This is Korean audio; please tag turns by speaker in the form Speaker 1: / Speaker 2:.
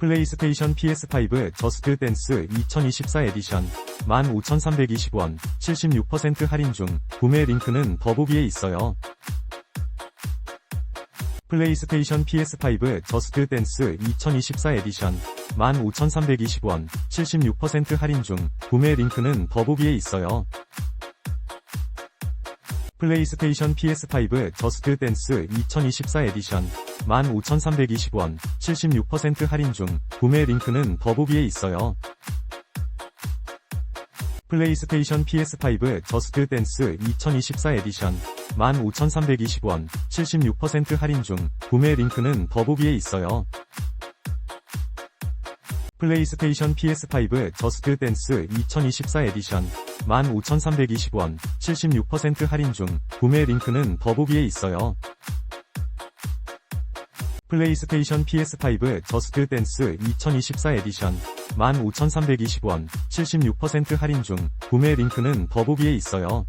Speaker 1: 플레이스테이션 PS5 저스트 댄스 2024 에디션 15,320원 76% 할인 중 구매 링크는 더보기에 있어요. 플레이스테이션 PS5 저스트 댄스 2024 에디션 15,320원 76% 할인 중 구매 링크는 더보기에 있어요. 플레이스테이션 PS5 저스트 댄스 2024 에디션 15,320원 76% 할인 중 구매 링크는 더보기에 있어요. 플레이스테이션 PS5 저스트 댄스 2024 에디션 15,320원 76% 할인 중 구매 링크는 더보기에 있어요. 플레이스테이션 PS5 저스트 댄스 2024 에디션 15,320원 76% 할인 중 구매 링크는 더보기에 있어요. 플레이스테이션 PS5 저스트 댄스 2024 에디션 15,320원 76% 할인 중 구매 링크는 더보기에 있어요.